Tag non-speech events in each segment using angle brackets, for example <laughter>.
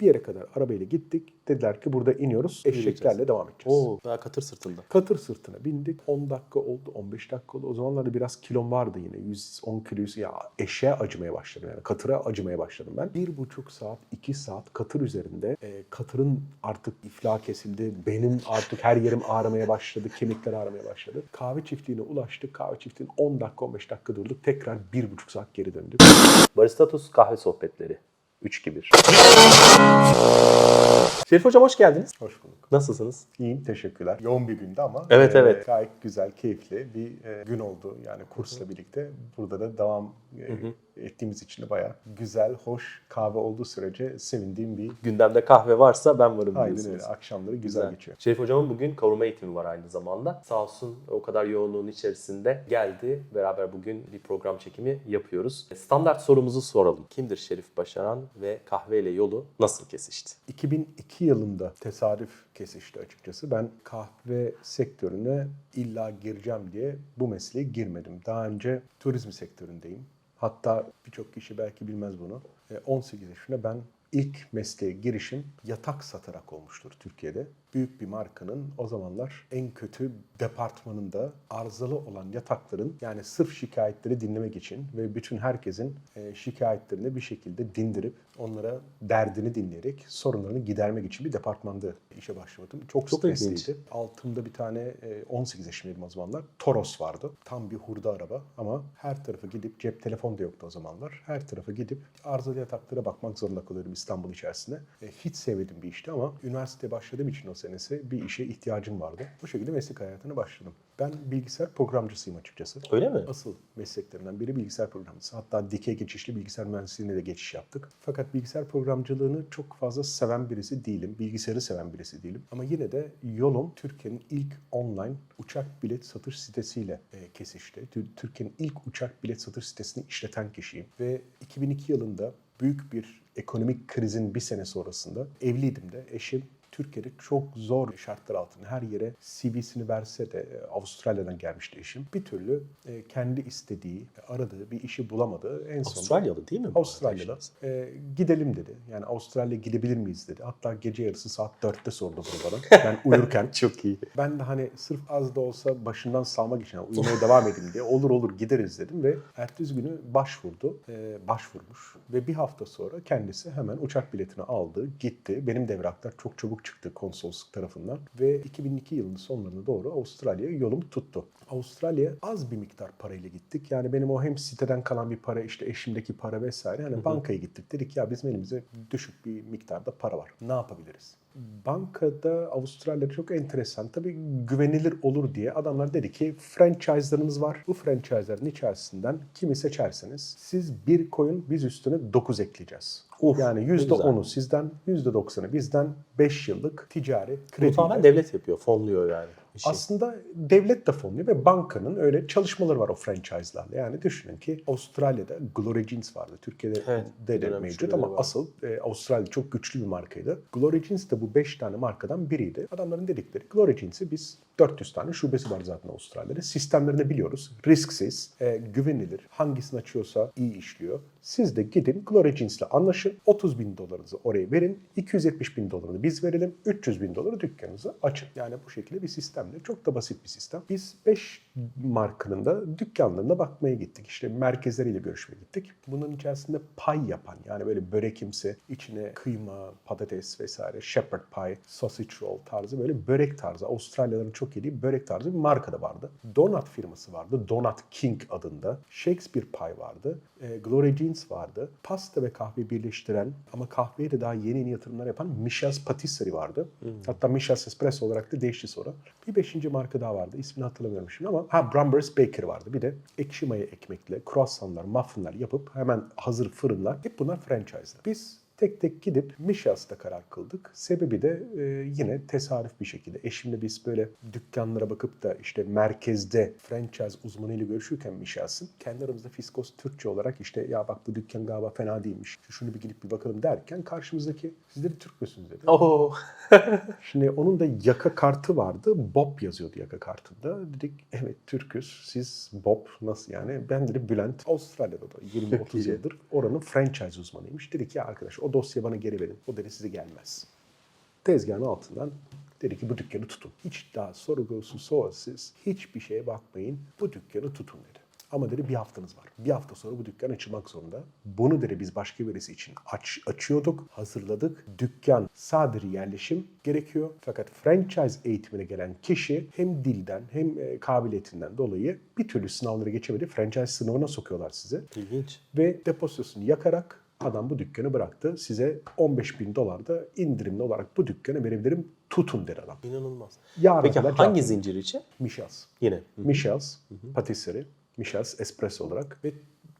Bir yere kadar arabayla gittik. Dediler ki burada iniyoruz. Eşeklerle devam edeceğiz. Oo, daha katır sırtında. Katır sırtına bindik. 10 dakika oldu, 15 dakika oldu. O zamanlarda biraz kilom vardı yine. 110 kiloyuz. Ya eşeğe acımaya başladım yani. Katıra acımaya başladım ben. Bir buçuk saat, iki saat katır üzerinde. E, katırın artık iflah kesildi. Benim artık her yerim ağrımaya başladı. Kemikler ağrımaya başladı. Kahve çiftliğine ulaştık. Kahve çiftliğine 10 dakika, 15 dakika durduk. Tekrar bir buçuk saat geri döndük. Baristatus kahve sohbetleri. 3-2-1. Şerif Hocam hoş geldiniz. Hoş bulduk. Nasılsınız? İyiyim, teşekkürler. Yoğun bir gündü ama Evet, e, evet. gayet güzel, keyifli bir e, gün oldu. Yani kursla birlikte burada da devam e, ettiğimiz için de bayağı güzel, hoş kahve olduğu sürece sevindiğim bir Gündemde kahve varsa ben varım aynen öyle. Akşamları güzel, geçiyor. Şerif Hocam'ın bugün kavurma eğitimi var aynı zamanda. Sağ olsun o kadar yoğunluğun içerisinde geldi. Beraber bugün bir program çekimi yapıyoruz. Standart sorumuzu soralım. Kimdir Şerif Başaran ve kahveyle yolu nasıl kesişti? 2002 yılında tesadüf kesişti açıkçası. Ben kahve sektörüne illa gireceğim diye bu mesleğe girmedim. Daha önce turizm sektöründeyim. Hatta birçok kişi belki bilmez bunu. E, 18 yaşında ben ilk mesleğe girişim yatak satarak olmuştur Türkiye'de. Büyük bir markanın o zamanlar en kötü departmanında arızalı olan yatakların yani sırf şikayetleri dinlemek için ve bütün herkesin e, şikayetlerini bir şekilde dindirip onlara derdini dinleyerek sorunlarını gidermek için bir departmanda işe başladım. Çok, Çok stresliydi. ilginç. Altımda bir tane e, 18 yaşındaydım o zamanlar. Toros vardı. Tam bir hurda araba ama her tarafa gidip cep telefon da yoktu o zamanlar. Her tarafa gidip arızalı yataklara bakmak zorunda kalıyordum İstanbul içerisinde. E, hiç sevmedim bir işti ama üniversiteye başladığım için o senesi bir işe ihtiyacım vardı. Bu şekilde meslek hayatına başladım. Ben bilgisayar programcısıyım açıkçası. Öyle mi? Asıl mesleklerinden biri bilgisayar programcısı. Hatta dikey geçişli bilgisayar mühendisliğine de geçiş yaptık. Fakat bilgisayar programcılığını çok fazla seven birisi değilim. Bilgisayarı seven birisi değilim. Ama yine de yolum Türkiye'nin ilk online uçak bilet satış sitesiyle e, kesişti. Tü- Türkiye'nin ilk uçak bilet satış sitesini işleten kişiyim. Ve 2002 yılında büyük bir ekonomik krizin bir sene sonrasında evliydim de eşim Türkiye'de çok zor şartlar altında her yere CV'sini verse de e, Avustralya'dan gelmişti eşim. Bir türlü e, kendi istediği, aradığı bir işi bulamadı. En sonunda Avustralyalı değil mi? arkadaşınız? e, gidelim dedi. Yani Avustralya gidebilir miyiz dedi. Hatta gece yarısı saat 4'te sordu bunu bana. Ben <laughs> uyurken. Çok iyi. Ben de hani sırf az da olsa başından salmak için yani uyumaya devam edeyim diye olur olur gideriz dedim ve ertesi günü başvurdu. E, başvurmuş ve bir hafta sonra kendisi hemen uçak biletini aldı, gitti. Benim de evraklar çok çabuk çıktı konsolosluk tarafından ve 2002 yılının sonlarına doğru Avustralya'ya yolum tuttu. Avustralya az bir miktar parayla gittik. Yani benim o hem siteden kalan bir para işte eşimdeki para vesaire. Hani bankaya gittik. Dedik ya bizim elimizde düşük bir miktarda para var. Ne yapabiliriz? Bankada Avustralya'da çok enteresan. Tabii güvenilir olur diye adamlar dedi ki franchise'larımız var. Bu franchise'ların içerisinden kimi seçerseniz siz bir koyun biz üstüne 9 ekleyeceğiz. Uf, yani ne güzel. %10'u sizden, %90'ı bizden 5 yıllık ticari Bunu kredi. tamamen devlet yapıyor, fonluyor yani. işi. Aslında devlet de fonluyor ve bankanın öyle çalışmaları var o franchise'larla. Yani düşünün ki Avustralya'da Glory Jeans vardı. Türkiye'de Evet, de, de mevcut ama var. asıl e, Avustralya çok güçlü bir markaydı. Glory Jeans de bu 5 tane markadan biriydi. Adamların dedikleri Glory Jeans'i biz 400 tane şubesi var zaten Avustralya'da. Sistemlerini biliyoruz. Risksiz, e, güvenilir. Hangisini açıyorsa iyi işliyor. Siz de gidin Glory Jeans'le anlaşın. 30 bin dolarınızı oraya verin. 270 bin dolarını biz verelim. 300 bin doları dükkanınızı açın. Yani bu şekilde bir sistemle. Çok da basit bir sistem. Biz 5 markanın da dükkanlarına bakmaya gittik. İşte merkezleriyle görüşmeye gittik. Bunun içerisinde pay yapan yani böyle börekimsi içine kıyma, patates vesaire, shepherd pie, sausage roll tarzı böyle börek tarzı. Avustralyalıların çok yediği börek tarzı bir marka da vardı. Donut firması vardı. Donut King adında. Shakespeare Pie vardı. E, Glory Jeans vardı. Pasta ve kahve birleştiren ama kahveye de daha yeni yeni yatırımlar yapan Michel's Patisserie vardı. Hatta Michel's Espresso olarak da değişti sonra. Bir beşinci marka daha vardı. İsmini hatırlamıyorum şimdi ama ha Brambers Bakery vardı. Bir de ekşi maya ekmekle croissantlar, muffinler yapıp hemen hazır fırınlar. Hep bunlar franchise'lar. Biz tek tek gidip Michel's'ta karar kıldık. Sebebi de e, yine tesadüf bir şekilde. Eşimle biz böyle dükkanlara bakıp da işte merkezde franchise uzmanıyla görüşürken Michel's'in kendi aramızda Fiskos Türkçe olarak işte ya bak bu dükkan galiba fena değilmiş. Şunu bir gidip bir bakalım derken karşımızdaki sizleri Türk müsünüz dedi. Oo. <laughs> Şimdi onun da yaka kartı vardı. Bob yazıyordu yaka kartında. Dedik evet Türküz. Siz Bob nasıl yani? Ben dedi Bülent Avustralya'da da 20-30 iyi. yıldır oranın franchise uzmanıymış. Dedik ya arkadaş o dosyayı bana geri verin. O dedi size gelmez. Tezgahın altından dedi ki bu dükkanı tutun. Hiç daha sorgusu sualsiz hiçbir şeye bakmayın. Bu dükkanı tutun dedi. Ama dedi bir haftanız var. Bir hafta sonra bu dükkan açılmak zorunda. Bunu dedi biz başka birisi için aç, açıyorduk, hazırladık. Dükkan sadece yerleşim gerekiyor. Fakat franchise eğitimine gelen kişi hem dilden hem e, kabiliyetinden dolayı bir türlü sınavları geçemedi. Franchise sınavına sokuyorlar sizi İlginç. ve depozitosunu yakarak adam bu dükkanı bıraktı. Size 15 bin dolar da indirimli olarak bu dükkanı verebilirim. Tutun dedi adam. İnanılmaz. Yarına Peki hangi cevap- zincir için? Michel's. Yine. Michel's patisserie, Michel's espresso olarak ve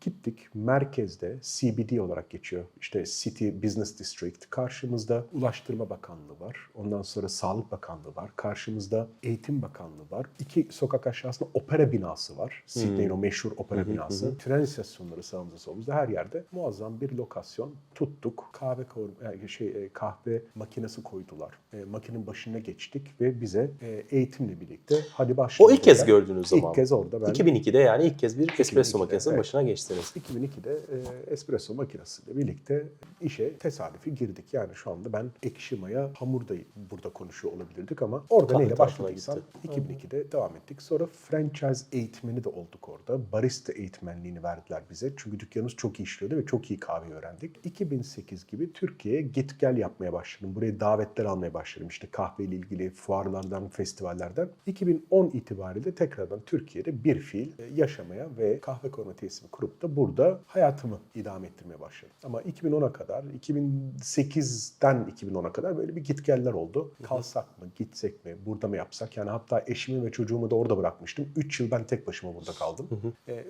gittik merkezde CBD olarak geçiyor. İşte City Business District. Karşımızda Ulaştırma Bakanlığı var. Ondan sonra Sağlık Bakanlığı var. Karşımızda Eğitim Bakanlığı var. İki sokak aşağısında opera binası var. Sydney'in o meşhur opera binası. Tren istasyonları sağımızda solumuzda her yerde muazzam bir lokasyon tuttuk. Kahve yani şey e, kahve makinesi koydular. E, makinenin başına geçtik ve bize e, eğitimle birlikte hadi O başlayalım. ilk kez gördüğünüz zaman. İlk kez orada ben 2002'de yani ilk kez bir espresso 2002'de, makinesinin evet. başına geçtiniz. 2002'de e, espresso makinesiyle birlikte işe tesadüfi girdik. Yani şu anda ben ekşi maya hamurda burada konuşuyor olabilirdik ama orada Kahve neyle başladıysam gitti. 2002'de devam ettik. Sonra franchise eğitmeni de olduk orada. Barista eğitmenliğini verdiler bize. Çünkü dükkanımız çok iyi işliyordu ve çok iyi kahve öğrendik. 2008 gibi Türkiye'ye git gel yapmaya başladım. Buraya davetler almaya başladım. İşte kahveyle ilgili fuarlardan, festivallerden. 2010 itibariyle tekrardan Türkiye'de bir fiil e, yaşamaya ve kahve koruma tesisimi kurup da burada hayatımı idame ettirmeye başladım. Ama 2010'a kadar, 2008'den 2010'a kadar böyle bir gitgeller oldu. Kalsak mı, gitsek mi, burada mı yapsak? Yani hatta eşimi ve çocuğumu da orada bırakmıştım. 3 yıl ben tek başıma burada kaldım.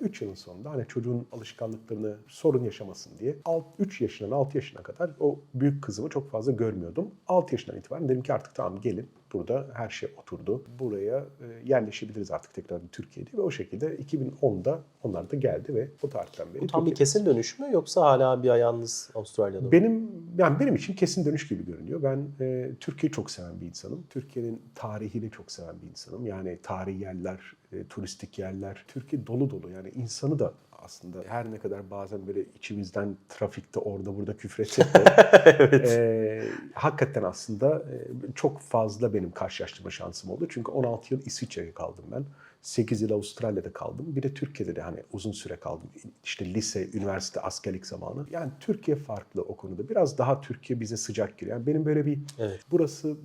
3 yılın sonunda hani çocuğun alışkanlıklarını sorun yaşamasın diye 3 yaşından 6 yaşına kadar o büyük kızımı çok fazla görmüyordum. 6 yaşından itibaren dedim ki artık tamam gelin burada her şey oturdu. Buraya e, yerleşebiliriz artık tekrar Türkiye'de ve o şekilde 2010'da onlar da geldi ve o tarihten beri Bu tam bir kesin dönüş mü yoksa hala bir ayağınız Avustralya'da mı? Benim yani benim için kesin dönüş gibi görünüyor. Ben e, Türkiye'yi çok seven bir insanım. Türkiye'nin tarihini çok seven bir insanım. Yani tarihi yerler, e, turistik yerler. Türkiye dolu dolu. Yani insanı da aslında her ne kadar bazen böyle içimizden trafikte orada burada küfretsek de <laughs> e, hakikaten aslında e, çok fazla benim karşılaştırma şansım oldu. Çünkü 16 yıl İsviçre'de kaldım ben. 8 yıl Avustralya'da kaldım. Bir de Türkiye'de de hani uzun süre kaldım. İşte lise, üniversite, askerlik zamanı. Yani Türkiye farklı o konuda. Biraz daha Türkiye bize sıcak geliyor. Yani benim böyle bir Evet. burası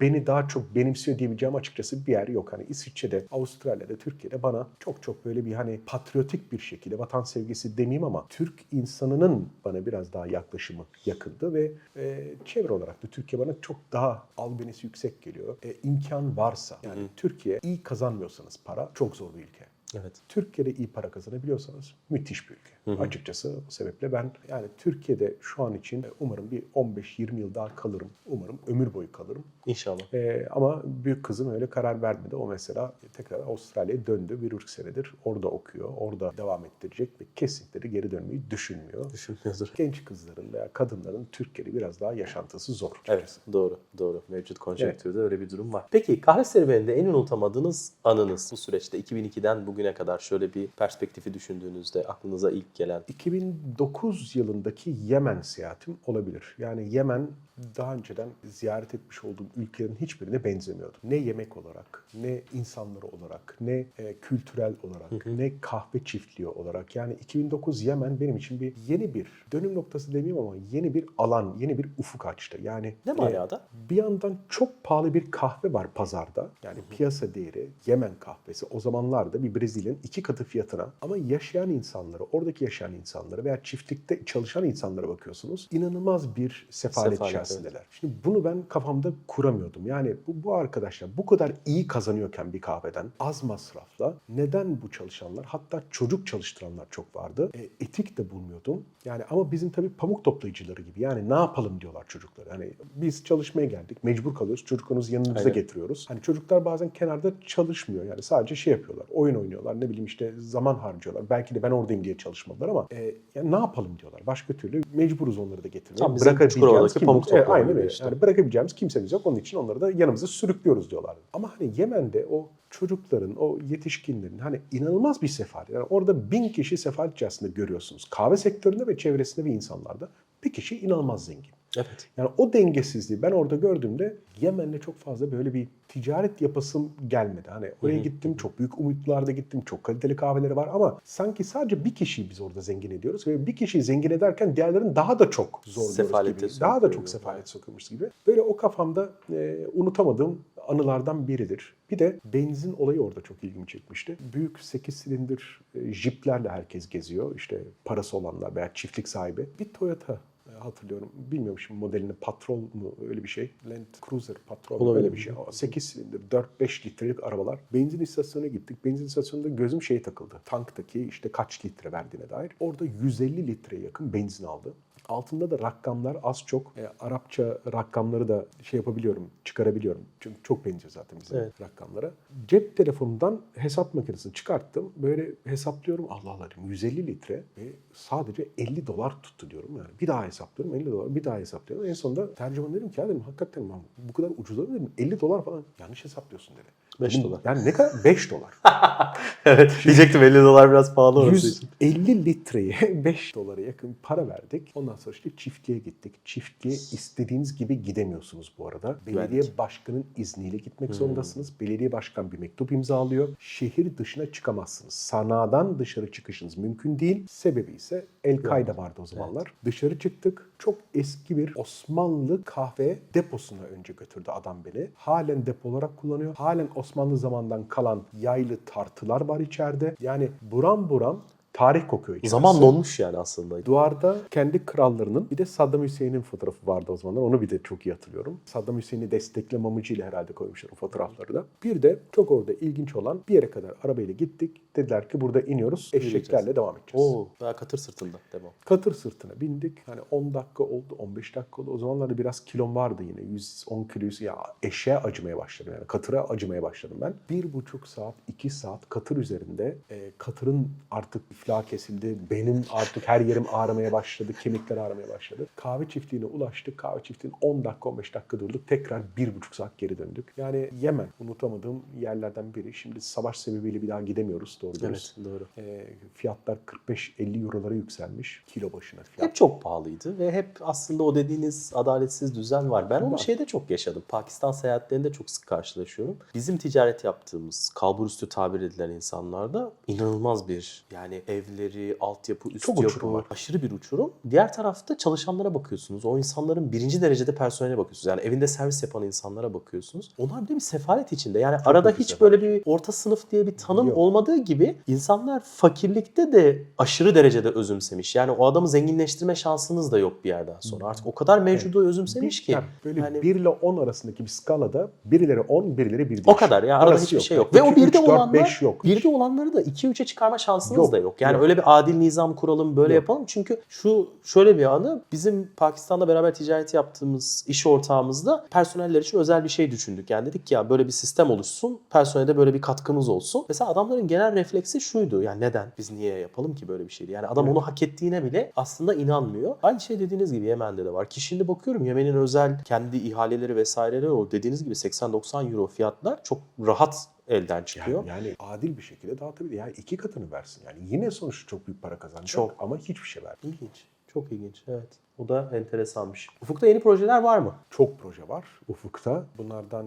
beni daha çok benimsiyor diyebileceğim açıkçası bir yer yok. Hani İsviçre'de, Avustralya'da, Türkiye'de bana çok çok böyle bir hani patriotik bir şekilde vatan sevgisi demeyeyim ama Türk insanının bana biraz daha yaklaşımı yakındı ve e, çevre olarak da Türkiye bana çok daha albenisi yüksek geliyor. E, imkan varsa yani Türkiye iyi kazanmıyorsanız para çok zor bir ülke. Evet. Türkiye'de iyi para kazanabiliyorsanız müthiş bir ülke. Açıkçası o sebeple ben yani Türkiye'de şu an için umarım bir 15-20 yıl daha kalırım. Umarım ömür boyu kalırım. İnşallah. Ee, ama büyük kızım öyle karar vermedi. O mesela tekrar Avustralya'ya döndü. Bir üç senedir orada okuyor. Orada devam ettirecek ve kesinlikle geri dönmeyi düşünmüyor. Düşünmüyordur. Genç kızların veya kadınların Türkiye'de biraz daha yaşantısı zor. Evet doğru doğru. Mevcut konjonktürde öyle bir durum var. Peki kahve serüveninde en unutamadığınız anınız bu süreçte 2002'den bugüne kadar şöyle bir perspektifi düşündüğünüzde aklınıza ilk gelen 2009 yılındaki Yemen seyahatim olabilir. Yani Yemen daha önceden ziyaret etmiş olduğum ülkelerin hiçbirine benzemiyordu. Ne yemek olarak, ne insanları olarak, ne e, kültürel olarak, ne kahve çiftliği olarak. Yani 2009 Yemen benim için bir yeni bir dönüm noktası demeyeyim ama yeni bir alan, yeni bir ufuk açtı. Yani ne e, manada? bir yandan çok pahalı bir kahve var pazarda. Yani piyasa değeri Yemen kahvesi o zamanlarda bir Brezilya'nın iki katı fiyatına. Ama yaşayan insanları, oradaki yaşayan insanları veya çiftlikte çalışan insanlara bakıyorsunuz. inanılmaz bir sefalet, Sefalet, içerisindeler. Şimdi bunu ben kafamda kuramıyordum. Yani bu, bu arkadaşlar bu kadar iyi kazanıyorken bir kahveden az masrafla neden bu çalışanlar hatta çocuk çalıştıranlar çok vardı. E, etik de bulmuyordum. Yani ama bizim tabii pamuk toplayıcıları gibi. Yani ne yapalım diyorlar çocuklar. Hani biz çalışmaya geldik. Mecbur kalıyoruz. Çocuklarımızı yanımıza Aynen. getiriyoruz. Hani çocuklar bazen kenarda çalışmıyor. Yani sadece şey yapıyorlar. Oyun oynuyorlar. Ne bileyim işte zaman harcıyorlar. Belki de ben oradayım diye çalışmadılar ama e, yani ne yapalım diyorlar. Başka türlü mecburuz onları da getirmeye. Tam bizim Çukurova'daki kim- pamuk E, aynen öyle. işte. Yani bırakabileceğimiz kimsemiz yok. Onun için onları da yanımıza sürüklüyoruz diyorlar. Ama hani Yemen'de o çocukların, o yetişkinlerin hani inanılmaz bir sefalet. Yani orada bin kişi sefalet içerisinde görüyorsunuz. Kahve sektöründe ve çevresinde ve insanlarda Bir kişi inanılmaz zengin. Evet. Yani o dengesizliği ben orada gördüğümde Yemen'le çok fazla böyle bir ticaret yapasım gelmedi. Hani oraya gittim, çok büyük umutlarda gittim, çok kaliteli kahveleri var ama sanki sadece bir kişiyi biz orada zengin ediyoruz ve bir kişiyi zengin ederken diğerlerini daha da çok zorluyoruz gibi. Daha da çok sefalet sokulmuş gibi. Böyle o kafamda e, unutamadığım anılardan biridir. Bir de benzin olayı orada çok ilgimi çekmişti. Büyük 8 silindir e, jiplerle herkes geziyor. İşte parası olanlar veya çiftlik sahibi. Bir Toyota hatırlıyorum. Bilmiyorum şimdi modelini Patrol mu öyle bir şey. Land Cruiser Patrol mu öyle bir şey. O 8 silindir 4-5 litrelik arabalar. Benzin istasyonuna gittik. Benzin istasyonunda gözüm şeye takıldı. Tanktaki işte kaç litre verdiğine dair. Orada 150 litreye yakın benzin aldı. Altında da rakamlar az çok e, Arapça rakamları da şey yapabiliyorum, çıkarabiliyorum. Çünkü çok benziyor zaten bizim Evet. rakamlara. Cep telefonundan hesap makinesini çıkarttım. Böyle hesaplıyorum. Allah Allah dedim 150 litre ve sadece 50 dolar tuttu diyorum yani. Bir daha hesaplıyorum 50 dolar, bir daha hesaplıyorum. En sonunda tercüman dedim ki ya dedim hakikaten bu kadar ucuz olur mu dedim. 50 dolar falan yanlış hesaplıyorsun dedi. Beş Dedim, dolar. Yani ne kadar? 5 dolar. <laughs> evet. Diyecektim 50 dolar biraz pahalı orası için. 150 litreye 5 dolara yakın para verdik. Ondan sonra işte çiftliğe gittik. Çiftliğe istediğiniz gibi gidemiyorsunuz bu arada. Belediye Güvenlik. başkanın izniyle gitmek Hmm. zorundasınız. Belediye başkan bir mektup imzalıyor. Şehir dışına çıkamazsınız. Sanadan dışarı çıkışınız mümkün değil. Sebebi ise El-Kaide vardı o zamanlar. Dışarı çıktık. Çok eski bir Osmanlı kahve deposuna önce götürdü adam beni. Halen depo olarak kullanıyor. Halen Osmanlı zamandan kalan yaylı tartılar var içeride. Yani buram buram tarih kokuyor içerisi. Zaman donmuş yani aslında. Duvarda kendi krallarının bir de Saddam Hüseyin'in fotoğrafı vardı o zamanlar. Onu bir de çok iyi hatırlıyorum. Saddam Hüseyin'i destekleme amacıyla herhalde koymuşlar o fotoğrafları da. Bir de çok orada ilginç olan bir yere kadar arabayla gittik. Dediler ki burada iniyoruz. Eşeklerle devam edeceğiz. Oo, daha katır sırtında devam. Katır sırtına bindik. Hani 10 dakika oldu, 15 dakika oldu. O zamanlarda biraz kilom vardı yine. 110 kiloyuz. Ya eşeğe acımaya başladım yani. Katıra acımaya başladım ben. Bir buçuk saat, iki saat katır üzerinde. E, katırın artık iflah kesildi. Benim artık her yerim ağrımaya başladı. Kemikler ağrımaya başladı. Kahve çiftliğine ulaştık. Kahve çiftliğine 10 dakika, 15 dakika durduk. Tekrar bir buçuk saat geri döndük. Yani Yemen unutamadığım yerlerden biri. Şimdi savaş sebebiyle bir daha gidemiyoruz doğru. Evet doğru. E, fiyatlar 45-50 eurolara yükselmiş kilo başına fiyat. Hep çok pahalıydı ve hep aslında o dediğiniz adaletsiz düzen var. Ben onu Var. şeyde çok yaşadım. Pakistan seyahatlerinde çok sık karşılaşıyorum. Bizim ticaret yaptığımız, kalburüstü tabir edilen insanlarda inanılmaz bir yani evleri, altyapı, üst Çok yapı, var. aşırı bir uçurum. Diğer tarafta çalışanlara bakıyorsunuz. O insanların birinci derecede personeline bakıyorsunuz. Yani evinde servis yapan insanlara bakıyorsunuz. Onlar bir de bir sefalet içinde. Yani arada büyük bir hiç sefalet. böyle bir orta sınıf diye bir tanım Yok. olmadığı gibi insanlar fakirlikte de aşırı derecede özümsemiş. Yani o adamı zenginleştirme şansınız da yok bir yerden sonra. Artık o kadar mevcudu özümsemiş ki. Yani böyle Yani- 1 ile 10 arasındaki bir skalada birileri 10, birileri 1 O kadar ya arada hiçbir şey yok. Ve o birde olanlar, 5 yok. birde olanları da 2-3'e çıkarma şansınız Yok, da yok. Yani yok. öyle bir adil nizam kuralım böyle Yok. yapalım. Çünkü şu şöyle bir anı bizim Pakistan'da beraber ticaret yaptığımız iş ortağımızda personeller için özel bir şey düşündük. Yani dedik ki ya böyle bir sistem oluşsun. Personele de böyle bir katkımız olsun. Mesela adamların genel refleksi şuydu. Yani neden? Biz niye yapalım ki böyle bir şeydi? Yani adam Evet. onu hak ettiğine bile aslında inanmıyor. Aynı şey dediğiniz gibi Yemen'de de var. Ki şimdi bakıyorum Yemen'in özel kendi ihaleleri vesaireleri o dediğiniz gibi 80-90 euro fiyatlar çok rahat elden çıkıyor. Yani, yani adil bir şekilde dağıtabilir. Yani iki katını versin. Yani yine sonuçta çok büyük para kazanacak Çok. ama hiçbir şey vermiyor. İlginç. Çok ilginç. Evet. O da enteresanmış. Ufukta yeni projeler var mı? Çok proje var ufukta. Bunlardan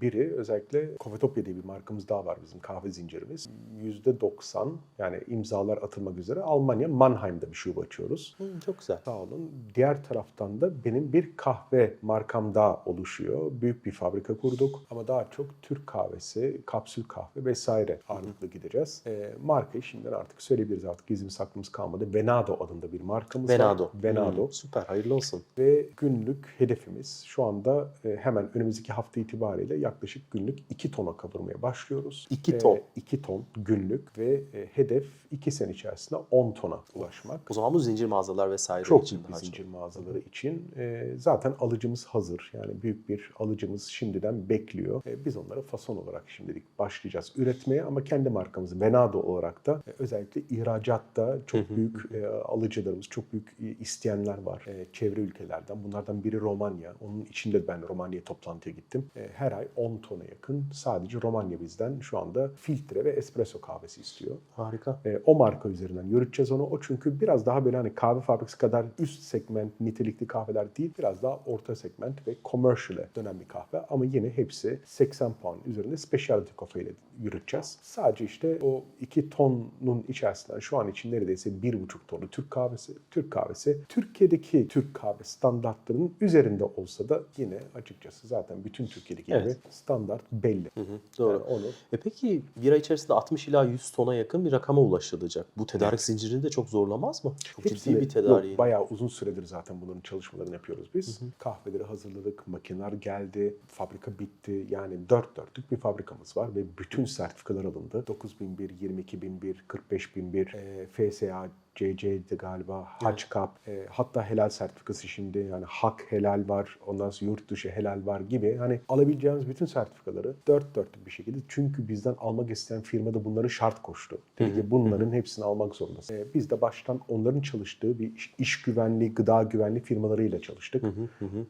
biri özellikle Coffeetopia diye bir markamız daha var bizim kahve zincirimiz. %90 yani imzalar atılmak üzere Almanya Mannheim'da bir şube açıyoruz. Hı, çok güzel. Sağ olun. Diğer taraftan da benim bir kahve markam daha oluşuyor. Büyük bir fabrika kurduk ama daha çok Türk kahvesi, kapsül kahve vesaire ağırlıklı gideceğiz. E, markayı şimdiden artık söyleyebiliriz artık gizlimiz saklımız kalmadı. Venado adında bir markamız Venado. var. Venado. Hı, süper. Hayırlı olsun. Ve günlük hedefimiz şu anda e, hemen önümüzdeki hafta itibariyle yaklaşık günlük 2 tona kavurmaya başlıyoruz. İki ton. 2 ton günlük ve e, hedef 2 sene içerisinde 10 tona ulaşmak. O zaman bu zincir mağazalar vesaire Çok için daha zincir çok. mağazaları için e, zaten alıcımız hazır. Yani büyük bir alıcımız şimdiden bekliyor. E, biz onlara fason olarak şimdilik başlayacağız üretmeye ama kendi markamız Venado olarak da e, özellikle ihracatta çok büyük e, alıcılarımız, çok büyük e, isteyenler var e, çevre ülkelerden. Bunlardan biri Romanya. Onun içinde ben Romanya'ya toplantıya gittim. E, her ay 10 tona yakın sadece Romanya bizden şu anda filtre ve espresso kahvesi istiyor. Harika. E, o marka üzerinden yürüteceğiz onu. O çünkü biraz daha böyle hani kahve fabrikası kadar üst segment nitelikli kahveler değil. Biraz daha orta segment ve commercial'e dönen bir kahve. Ama yine hepsi 80 puan üzerinde specialty coffee ile yürüteceğiz. Sadece işte o 2 tonun içerisinden şu an için neredeyse 1,5 tonu Türk kahvesi. Türk kahvesi Türkiye'deki Türk kahve standartlarının üzerinde olsa da yine açıkçası zaten bütün Türkiye'deki Evet. gibi standart belli. Hı hı, doğru. Yani onu E peki bir ay içerisinde 60 ila 100 tona yakın bir rakama ulaşılacak. Bu tedarik zincirini de çok zorlamaz mı? Çok ciddi Hepsini- bir tedariği. Yok, bayağı uzun süredir zaten bunların çalışmalarını yapıyoruz biz. Kahveleri hazırladık, makineler geldi, fabrika bitti. Yani dört dörtlük bir fabrikamız var ve bütün sertifikalar alındı. 9001, 22001, 45001, e, FSA, CC'di galiba, HACCP, e, hatta helal sertifikası şimdi yani hak helal var, ondan sonra yurt dışı helal var gibi hani alabileceğimiz bütün sertifikaları dört dörtlük bir şekilde çünkü bizden almak isteyen firma da bunları şart koştu. Dedi ki bunların hepsini almak zorundasın. E, biz de baştan onların çalıştığı bir iş, iş güvenliği, gıda güvenliği firmalarıyla çalıştık.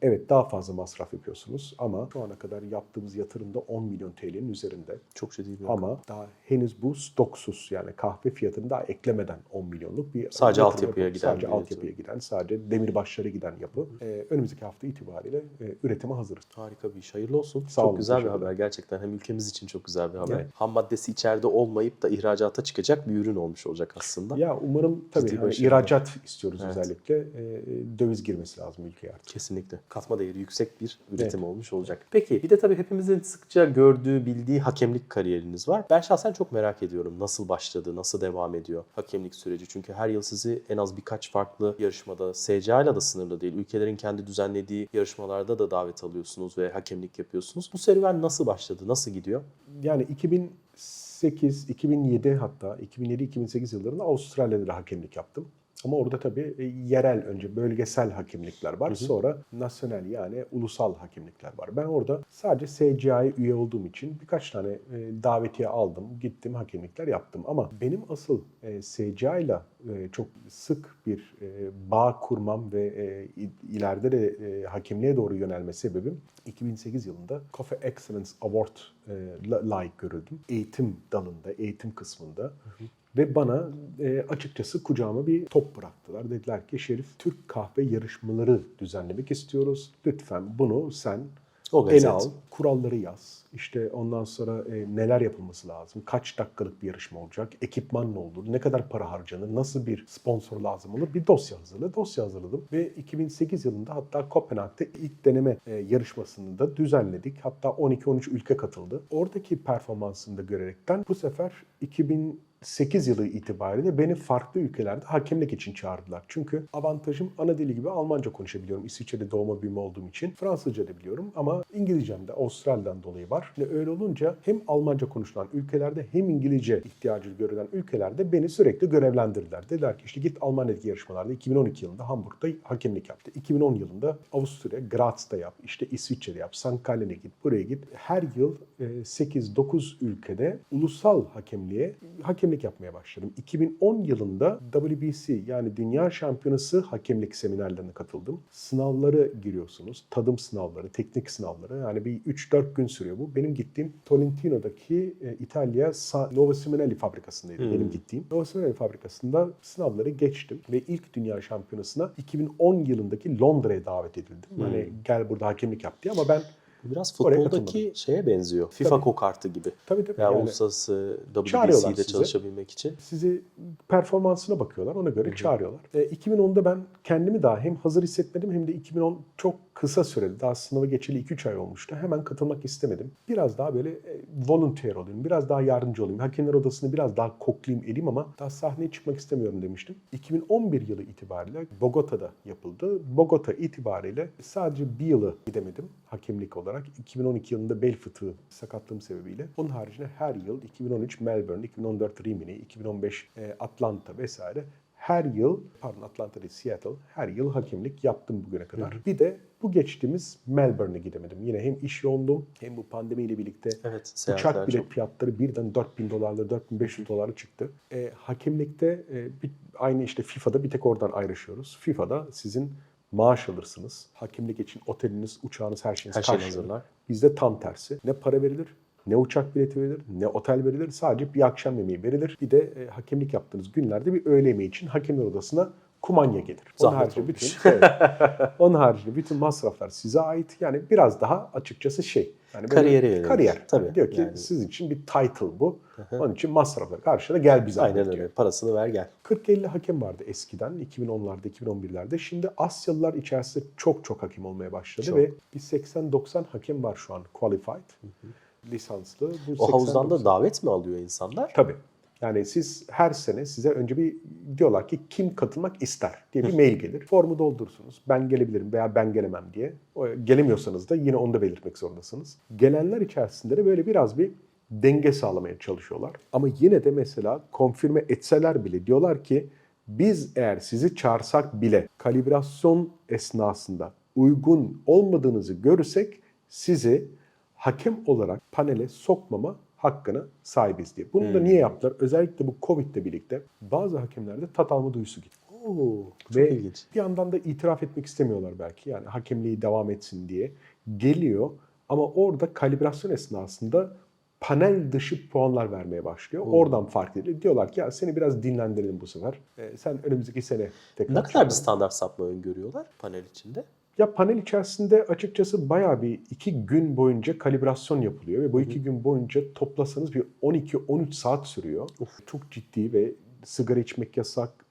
Evet daha fazla masraf yapıyorsunuz ama şu ana kadar yaptığımız yatırımda 10 milyon TL'nin üzerinde. Çok bir rakam. Ama daha henüz bu stoksuz yani kahve fiyatını daha eklemeden 10 milyonluk bir Sadece altyapıya giden sadece altyapıya giden sadece demirbaşlara giden yapı. Ee, önümüzdeki hafta itibariyle e, üretime hazırız. Harika bir iş. Hayırlı olsun. Sağ çok olun, güzel bir haber gerçekten. Hem ülkemiz için çok güzel bir haber. Evet. Ham maddesi içeride olmayıp da ihracata çıkacak bir ürün olmuş olacak aslında. Ya umarım tabii hani ihracat istiyoruz Evet. özellikle. Ee, döviz girmesi lazım ülkeye artık. Kesinlikle. Katma değeri yüksek bir üretim olmuş olacak. Peki bir de tabii hepimizin sıkça gördüğü, bildiği hakemlik kariyeriniz var. Ben şahsen çok merak ediyorum nasıl başladı, nasıl devam ediyor hakemlik süreci. Çünkü her yıl sizi en az birkaç farklı yarışmada, SCA ile da sınırlı değil, ülkelerin kendi düzenlediği yarışmalarda da davet alıyorsunuz ve hakemlik yapıyorsunuz. Bu serüven nasıl başladı, nasıl gidiyor? Yani 2008, 2007 hatta 2007-2008 yıllarında Avustralya'da da hakemlik yaptım. Ama orada tabii e, yerel önce bölgesel hakemlikler var. Sonra nasyonel yani ulusal hakemlikler var. Ben orada sadece SCA'ya üye olduğum için birkaç tane e, davetiye aldım. Gittim hakemlikler yaptım. Ama benim asıl e, SCA ile e, çok sık bir e, bağ kurmam ve e, ileride de e, hakemliğe doğru yönelme sebebim 2008 yılında Coffee Excellence Award e, la- layık görüldüm. Eğitim dalında, eğitim kısmında. Ve bana e, açıkçası kucağıma bir top bıraktılar. Dediler ki Şerif Türk kahve yarışmaları düzenlemek istiyoruz. Lütfen bunu sen ele al, kuralları yaz. İşte ondan sonra e, neler yapılması lazım, kaç dakikalık bir yarışma olacak, ekipman ne olur, ne kadar para harcanır, nasıl bir sponsor lazım olur bir dosya hazırla. Dosya hazırladım ve 2008 yılında hatta Kopenhag'da ilk deneme e, yarışmasını da düzenledik. Hatta 12-13 ülke katıldı. Oradaki performansını da görerekten bu sefer 2008 yılı itibariyle beni farklı ülkelerde hakemlik için çağırdılar. Çünkü avantajım ana dili gibi Almanca konuşabiliyorum. İsviçre'de doğma büyüme olduğum için. Fransızca da biliyorum ama İngilizcem de Avustralya'dan dolayı var. Ve öyle olunca hem Almanca konuşulan ülkelerde hem İngilizce ihtiyacı görülen ülkelerde beni sürekli görevlendirdiler. Dediler ki işte git Almanya'daki yarışmalarda 2012 yılında Hamburg'da hakemlik yaptı. 2010 yılında Avusturya, Graz'da yap, işte İsviçre'de yap, St. Gallen'e git, buraya git. Her yıl e, 8-9 ülkede ulusal hakemliğe hakemlik yapmaya başladım. 2010 yılında WBC yani Dünya Şampiyonası hakemlik seminerlerine katıldım. Sınavları giriyorsunuz. Tadım sınavları, teknik sınavları. Yani bir 3-4 gün sürüyor bu. Benim gittiğim Tolentino'daki e, İtalya Nova Simonelli fabrikasındaydı Hmm. benim gittiğim. Nova Simonelli fabrikasında sınavları geçtim ve ilk Dünya Şampiyonası'na 2010 yılındaki Londra'ya davet edildim. Hani gel burada hakemlik yap diye ama ben Biraz Oraya futboldaki şeye benziyor. FIFA Tabii. kokartı gibi. tabii tabii Yani, yani uluslararası WBC'de sizi. çalışabilmek için. sizi performansına bakıyorlar. Ona göre çağırıyorlar. E, 2010'da ben kendimi daha hem hazır hissetmedim hem de 2010 çok kısa süreli. Daha sınavı geçeli 2-3 ay olmuştu. Hemen katılmak istemedim. Biraz daha böyle e, volunteer olayım. Biraz daha yardımcı olayım. Hakemler odasını biraz daha koklayayım edeyim ama daha sahneye çıkmak istemiyorum demiştim. 2011 yılı itibariyle Bogota'da yapıldı. Bogota itibariyle sadece bir yılı gidemedim hakemlik olarak. 2012 yılında bel fıtığı sakatlığım sebebiyle. Onun haricinde her yıl 2013 Melbourne, 2014 Rimini, 2015 e, Atlanta vesaire her yıl, pardon Atlanta değil Seattle, her yıl hakemlik yaptım bugüne kadar. Bir de bu geçtiğimiz Melbourne'e gidemedim. Yine hem iş yoğunluğum hem bu pandemiyle birlikte Evet, uçak bilet çok. fiyatları birden 4000 dolarları 4500 dolara çıktı. E, hakemlikte e, bir, aynı işte FIFA'da bir tek oradan ayrışıyoruz. FIFA'da sizin maaş alırsınız. Hakemlik için oteliniz, uçağınız, her şeyiniz Her karşılanır. hazırlar. Bizde tam tersi. Ne para verilir, ne uçak bileti verilir, ne otel verilir. Sadece bir akşam yemeği verilir. Bir de e, hakemlik yaptığınız günlerde bir öğle yemeği için hakemler odasına kumanya gelir. Onun Zahmet haricinde olmuş. bütün, <laughs> evet. <laughs> Onun haricinde bütün masraflar size ait. Yani biraz daha açıkçası şey. Yani Kariyere yönelik. Kariyer. Tabii, Yani diyor ki yani. sizin için bir title bu. Onun için masraflar karşına gel bize Aynen diyor. öyle. Parasını ver gel. 40-50 hakem vardı eskiden 2010'larda 2011'lerde. Şimdi Asyalılar içerisinde çok çok hakem olmaya başladı Çok. ve bir 80-90 hakem var şu an qualified. Lisanslı. Bu O havuzdan da 80-90 davet mi alıyor insanlar? Tabii. Yani siz her sene size önce bir diyorlar ki kim katılmak ister diye bir mail gelir. Formu doldurursunuz. Ben gelebilirim veya ben gelemem diye. O, gelemiyorsanız da yine onu da belirtmek zorundasınız. Gelenler içerisinde de böyle biraz bir denge sağlamaya çalışıyorlar. Ama yine de mesela konfirme etseler bile diyorlar ki biz eğer sizi çağırsak bile kalibrasyon esnasında uygun olmadığınızı görürsek sizi hakem olarak panele sokmama hakkına sahibiz diye. Bunu da niye yaptılar? Özellikle bu Covid'le birlikte bazı hakemlerde tat alma duyusu gitti. Oo, çok Ve ilginç. bir yandan da itiraf etmek istemiyorlar belki. Yani hakemliği devam etsin diye. Geliyor ama orada kalibrasyon esnasında panel dışı puanlar vermeye başlıyor. Oradan fark ediliyor. Diyorlar ki ya seni biraz dinlendirelim bu sefer. Ee, sen önümüzdeki sene tekrar Ne kadar çağıralım." bir standart sapma öngörüyorlar panel içinde? Ya panel içerisinde açıkçası bayağı bir iki gün boyunca kalibrasyon yapılıyor ve bu iki gün boyunca toplasanız bir 12-13 saat sürüyor. Çok ciddi ve sigara içmek yasak,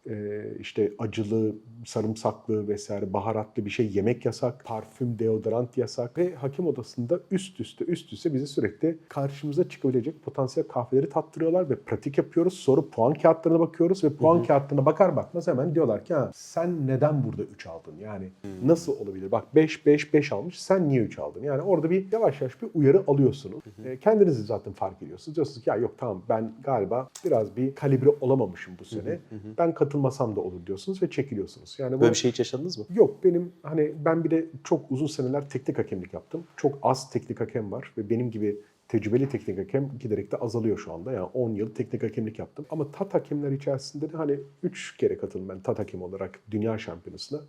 işte acılı, sarımsaklı vesaire baharatlı bir şey yemek yasak, parfüm, deodorant yasak ve hakim odasında üst üste üst üste bizi sürekli karşımıza çıkabilecek potansiyel kahveleri tattırıyorlar ve pratik yapıyoruz. Sonra puan kağıtlarına bakıyoruz ve puan kağıtlarına bakar bakmaz hemen diyorlar ki ha, sen neden burada 3 aldın? Yani nasıl olabilir? Bak 5 5 5 almış sen niye 3 aldın? Yani orada bir yavaş yavaş bir uyarı alıyorsunuz. E, kendinizi zaten fark ediyorsunuz. Diyorsunuz ki ya yok tamam ben galiba biraz bir kalibre olamamışım bu sene. Ben katılmasam da olur diyorsunuz ve çekiliyorsunuz. Yani bu Böyle bir şey hiç yaşadınız mı? Yok benim hani ben bir de çok uzun seneler teknik hakemlik yaptım. Çok az teknik hakem var ve benim gibi tecrübeli teknik hakem giderek de azalıyor şu anda. Yani 10 yıl teknik hakemlik yaptım. Ama tat hakemler içerisinde de hani 3 kere katıldım ben tat hakem olarak dünya şampiyonasına.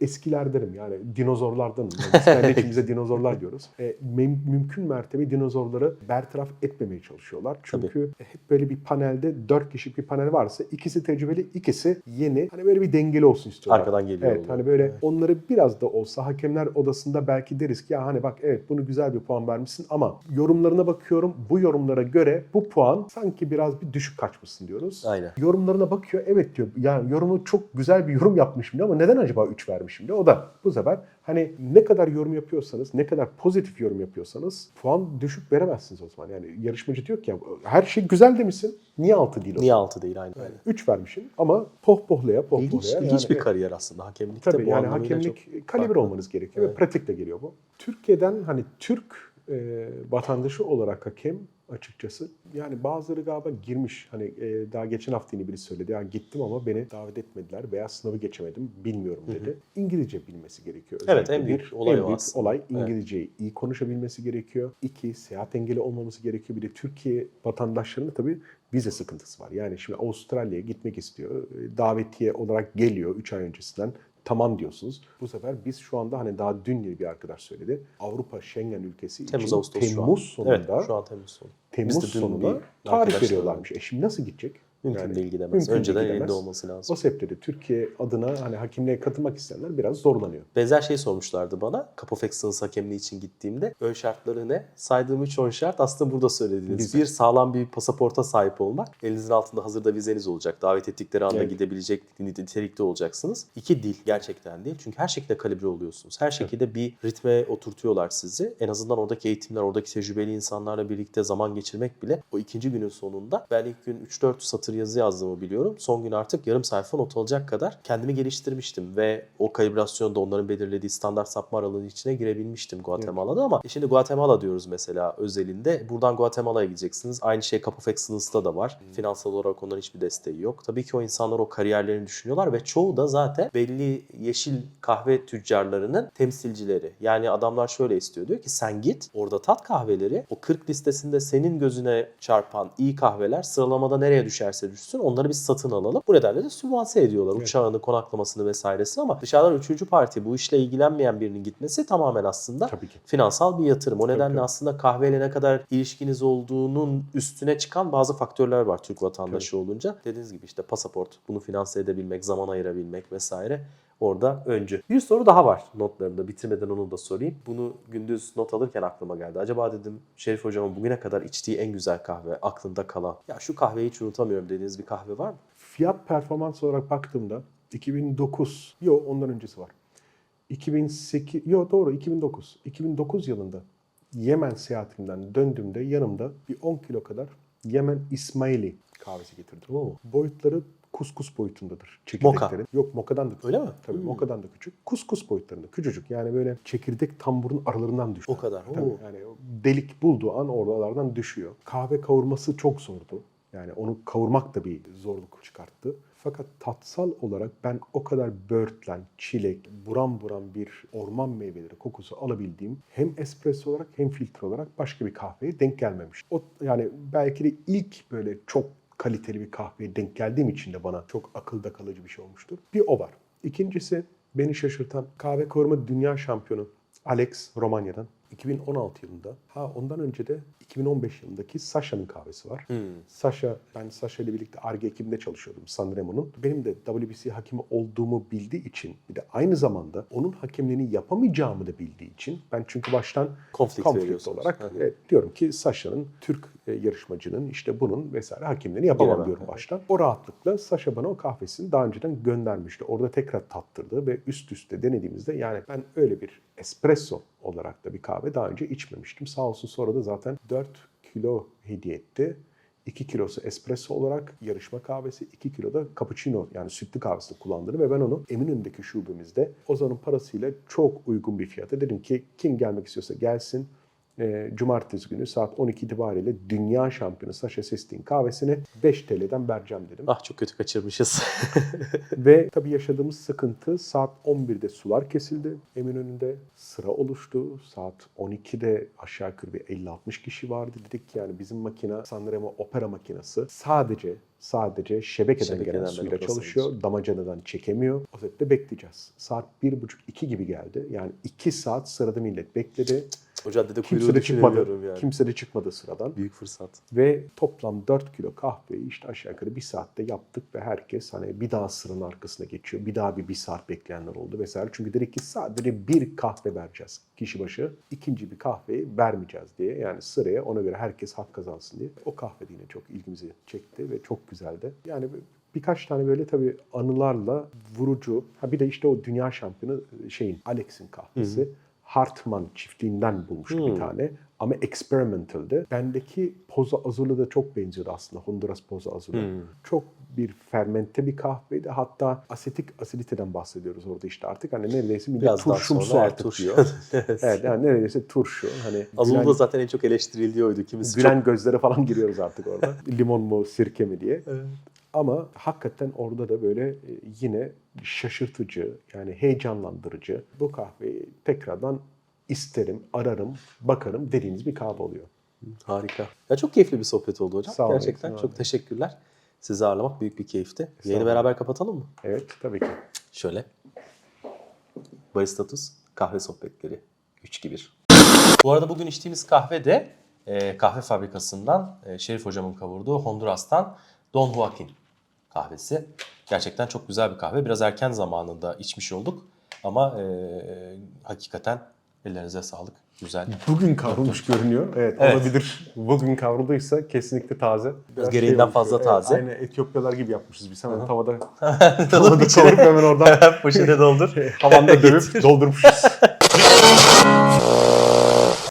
Eskilerdenim yani dinozorlardanım. Yani <laughs> biz kendi içimize dinozorlar diyoruz. E, mümkün mertebe dinozorları bertaraf etmemeye çalışıyorlar. Çünkü hep böyle bir panelde 4 kişilik bir panel varsa ikisi tecrübeli, ikisi yeni. Hani böyle bir dengeli olsun istiyorlar. Arkadan geliyor Evet oluyor. hani böyle onları biraz da olsa hakemler odasında belki deriz ki ya hani bak evet bunu güzel bir puan vermişsin ama yorumlarına bakıyorum. Bu yorumlara göre bu puan sanki biraz bir düşük kaçmışsın diyoruz. Aynen. Yorumlarına bakıyor evet diyor yani yorumu çok güzel bir yorum yapmışım diyor ama neden acaba 3 vermişim diyor. O da bu sefer hani ne kadar yorum yapıyorsanız ne kadar pozitif yorum yapıyorsanız puan düşük veremezsiniz o zaman. Yani yarışmacı diyor ki ya her şey güzel demişsin niye 6 değil o Niye zaman? altı değil aynı öyle. 3 vermişsin ama pohpohlaya pohpohlaya. İlginç, yani ilginç bir kariyer aslında hakemlikte Tabii bu yani hakemlik kalibre farklı. olmanız gerekiyor ve Evet. pratikle geliyor bu. Türkiye'den hani Türk e, vatandaşı olarak hakem açıkçası yani bazıları galiba girmiş hani e, daha geçen hafta yine birisi söyledi ya gittim ama beni davet etmediler veya sınavı geçemedim bilmiyorum dedi. İngilizce bilmesi gerekiyor. Evet, Özellikle en büyük bir, olay en büyük aslında. olay Evet. İngilizceyi iyi konuşabilmesi gerekiyor. İki seyahat engeli olmaması gerekiyor. Bir de Türkiye vatandaşlarının tabii vize sıkıntısı var. Yani şimdi Avustralya'ya gitmek istiyor. E, Davetiye olarak geliyor 3 ay öncesinden tamam diyorsunuz. Bu sefer biz şu anda hani daha dün bir arkadaş söyledi. Avrupa Schengen ülkesi Temmuz için Ağustos şu an. Temmuz sonunda Evet, şu an Temmuz sonu. Temmuz bir tarih veriyorlarmış. E şimdi nasıl gidecek? Mümkün Yani değil gidemez. mümkün Önceden gidemez. elinde olması lazım. O sebeple de Türkiye adına hani hakimliğe katılmak isteyenler biraz zorlanıyor. Benzer şey sormuşlardı bana. Excellence hakemliği için gittiğimde. Ön şartları ne? Saydığım 3 ön şart aslında burada söylediğiniz. Güzel. Bir sağlam bir pasaporta sahip olmak. Elinizin altında hazırda vizeniz olacak. Davet ettikleri anda Evet. gidebilecek nitelikte olacaksınız. İki dil gerçekten değil. Çünkü her şekilde kalibre oluyorsunuz. Her şekilde bir ritme oturtuyorlar sizi. En azından oradaki eğitimler, oradaki tecrübeli insanlarla birlikte zaman geçirmek bile o ikinci günün sonunda ben ilk gün 3-4 satır yazı yazdığımı biliyorum. Son gün artık yarım sayfa not alacak kadar kendimi geliştirmiştim ve o kalibrasyonda onların belirlediği standart sapma aralığının içine girebilmiştim Guatemala'da ama e şimdi Guatemala diyoruz mesela özelinde. Buradan Guatemala'ya gideceksiniz. Aynı şey Cup of Excellence'da da var. Finansal olarak onların hiçbir desteği yok. Tabii ki o insanlar o kariyerlerini düşünüyorlar ve çoğu da zaten belli yeşil kahve tüccarlarının temsilcileri. Yani adamlar şöyle istiyor diyor ki sen git orada tat kahveleri o 40 listesinde senin gözüne çarpan iyi kahveler sıralamada nereye düşerse düşsün onları biz satın alalım. Bu nedenle de sübvanse ediyorlar Evet. uçağını, konaklamasını vesairesini ama dışarıdan üçüncü parti bu işle ilgilenmeyen birinin gitmesi tamamen aslında Tabii finansal bir yatırım. O nedenle tabii. aslında kahveyle ne kadar ilişkiniz olduğunun üstüne çıkan bazı faktörler var Türk vatandaşı olunca. Dediğiniz gibi işte pasaport, bunu finanse edebilmek, zaman ayırabilmek vesaire orada öncü. Bir soru daha var notlarımda. Bitirmeden onu da sorayım. Bunu gündüz not alırken aklıma geldi. Acaba dedim Şerif hocamın bugüne kadar içtiği en güzel kahve, aklında kalan. Ya şu kahveyi hiç unutamıyorum dediğiniz bir kahve var mı? Fiyat performans olarak baktığımda 2009, yok ondan öncesi var. 2008, yok doğru 2009. 2009 yılında Yemen seyahatimden döndüğümde yanımda bir 10 kilo kadar Yemen İsmaili kahvesi getirdim. Oo. Boyutları kuskus boyutundadır. Çekirdekleri. Yok mokadan da küçük. Öyle mi? Tabii Hmm. mokadan da küçük. Kuskus boyutlarında küçücük. Yani böyle çekirdek tamburun aralarından düşüyor. O kadar. Tabii Oo. yani delik bulduğu an oralardan düşüyor. Kahve kavurması çok zordu. Yani onu kavurmak da bir zorluk çıkarttı. Fakat tatsal olarak ben o kadar böğürtlen, çilek, buram buram bir orman meyveleri kokusu alabildiğim hem espresso olarak hem filtre olarak başka bir kahveye denk gelmemiş. O yani belki de ilk böyle çok kaliteli bir kahveye denk geldiğim için de bana çok akılda kalıcı bir şey olmuştur. Bir o var. İkincisi beni şaşırtan kahve kavurma dünya şampiyonu Alex Romanya'dan 2016 yılında. Ha ondan önce de 2015 yılındaki Sasha'nın kahvesi var. Hmm. Sasha, ben Sasha ile birlikte ARGE ekibinde çalışıyordum Sanremo'nun. Benim de WBC hakimi olduğumu bildiği için bir de aynı zamanda onun hakemliğini yapamayacağımı da bildiği için ben çünkü baştan Konflikt olarak evet, diyorum ki Sasha'nın Türk yarışmacının işte bunun vesaire hakemlerini yapamam Giremem. diyorum hı. baştan. O rahatlıkla Sasha bana o kahvesini daha önceden göndermişti. Orada tekrar tattırdı ve üst üste denediğimizde yani ben öyle bir espresso olarak da bir kahve daha önce içmemiştim. Sağ olsun sonra da zaten 4 kilo hediye etti. 2 kilosu espresso olarak yarışma kahvesi, 2 kilo da cappuccino yani sütlü kahvesini kullandırdı ve ben onu Eminönü'ndeki şubemizde Ozan'ın parasıyla çok uygun bir fiyata dedim ki kim gelmek istiyorsa gelsin. Ee, Cumartesi günü saat 12 itibariyle dünya şampiyonu Sasha Sestin kahvesini 5 TL'den vereceğim dedim. Ah çok kötü kaçırmışız. <laughs> Ve tabii yaşadığımız sıkıntı saat 11'de sular kesildi. Eminönü'nde sıra oluştu. Saat 12'de aşağı yukarı bir 50-60 kişi vardı. Dedik ki yani bizim makine Sanremo opera makinesi sadece sadece şebekeden, Şebekeden gelen suyla çalışıyor. Damacanadan çekemiyor. O sette bekleyeceğiz. Saat 1.30-2 gibi geldi. Yani 2 saat sırada millet bekledi. O caddede Kimse kuyruğu de çıkmadı. düşünemiyorum yani. Kimse de çıkmadı sıradan. Büyük fırsat. Ve toplam 4 kilo kahveyi işte aşağı yukarı bir saatte yaptık ve herkes hani bir daha sıranın arkasına geçiyor. Bir daha bir bir saat bekleyenler oldu vesaire. Çünkü dedik ki sadece bir kahve vereceğiz kişi başı. ikinci bir kahveyi vermeyeceğiz diye. Yani sıraya ona göre herkes hak kazansın diye. O kahve de yine çok ilgimizi çekti ve çok güzeldi. Yani birkaç tane böyle tabii anılarla vurucu. Ha bir de işte o dünya şampiyonu şeyin Alex'in kahvesi. Hartman çiftliğinden bulmuştu Hmm. bir tane. Ama experimental'dı. Bendeki Poza Azul'a da çok benziyordu aslında. Honduras Poza Azul'a. Hmm. Çok bir fermente bir kahveydi. Hatta asetik asiditeden bahsediyoruz orada işte artık. Hani neredeyse millet Birazdan turşumsu artık turşu. diyor. <laughs> evet yani neredeyse turşu. Hani Azul'da Gülen, zaten en çok eleştirildiği oydu. Kimisi Gülen gözlere falan giriyoruz artık orada. <laughs> Limon mu sirke mi diye. çok... Evet. Ama hakikaten orada da böyle e, yine şaşırtıcı, yani heyecanlandırıcı. Bu kahveyi tekrardan isterim, ararım, bakarım dediğiniz bir kahve oluyor. Harika. Ya çok keyifli bir sohbet oldu hocam. Sağ olun, Gerçekten sağ çok olun. teşekkürler. Sizi ağırlamak büyük bir keyifti. Yayını olun. beraber kapatalım mı? Evet, tabii ki. Şöyle. Baristatus kahve sohbetleri 3-2-1. Bu arada bugün içtiğimiz kahve de e, kahve fabrikasından e, Şerif hocamın kavurduğu Honduras'tan Don Joaquin kahvesi. Gerçekten çok güzel bir kahve. Biraz erken zamanında içmiş olduk. Ama e, hakikaten ellerinize sağlık. Güzel. Bugün kavrulmuş görünüyor. Evet, Evet. olabilir. Bugün kavrulduysa kesinlikle taze. Biraz gereğinden olmuş. fazla Evet, taze. aynı Etiyopyalar gibi yapmışız biz. Hemen tavada, <laughs> tavada kavurup hemen oradan <laughs> Poşete doldur. <laughs> havanda dövüp doldurmuşuz.